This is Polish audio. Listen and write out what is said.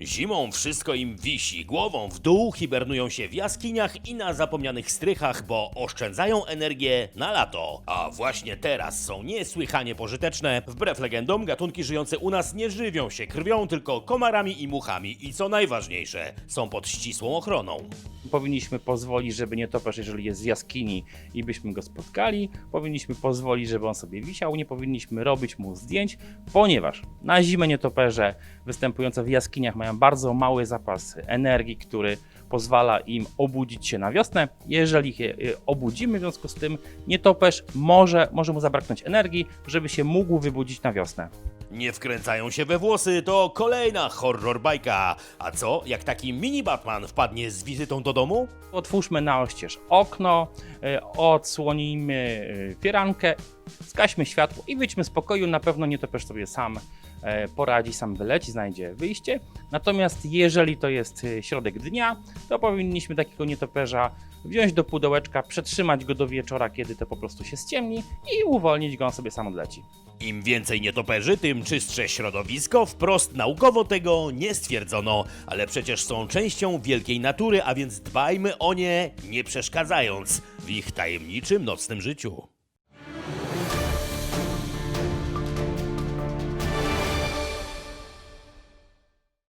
Zimą wszystko im wisi, głową w dół, hibernują się w jaskiniach i na zapomnianych strychach, bo oszczędzają energię na lato. A właśnie teraz są niesłychanie pożyteczne. Wbrew legendom, gatunki żyjące u nas nie żywią się krwią, tylko komarami i muchami i co najważniejsze, są pod ścisłą ochroną. Powinniśmy pozwolić, żeby nietoperz, jeżeli jest z jaskini i byśmy go spotkali, powinniśmy pozwolić, żeby on sobie wisiał, nie powinniśmy robić mu zdjęć, ponieważ na zimę nietoperze występujące w jaskiniach mają bardzo mały zapas energii, który pozwala im obudzić się na wiosnę. Jeżeli je y, obudzimy, w związku z tym nietoperz może, może mu zabraknąć energii, żeby się mógł wybudzić na wiosnę. Nie wkręcają się we włosy, to kolejna horror bajka. A co, jak taki mini Batman wpadnie z wizytą do domu? Otwórzmy na oścież okno, y, odsłonijmy y, firankę, zgaśmy światło i wyjdźmy z pokoju. Na pewno nietoperz sobie sam e, poradzi, sam wyleci, znajdzie wyjście. Natomiast jeżeli to jest y, środek dnia, to powinniśmy takiego nietoperza wziąć do pudełeczka, przetrzymać go do wieczora, kiedy to po prostu się ściemni i uwolnić go, on sobie sam odleci. Im więcej nietoperzy, tym czystsze środowisko. Wprost naukowo tego nie stwierdzono, ale przecież są częścią wielkiej natury, a więc dbajmy o nie, nie przeszkadzając w ich tajemniczym nocnym życiu.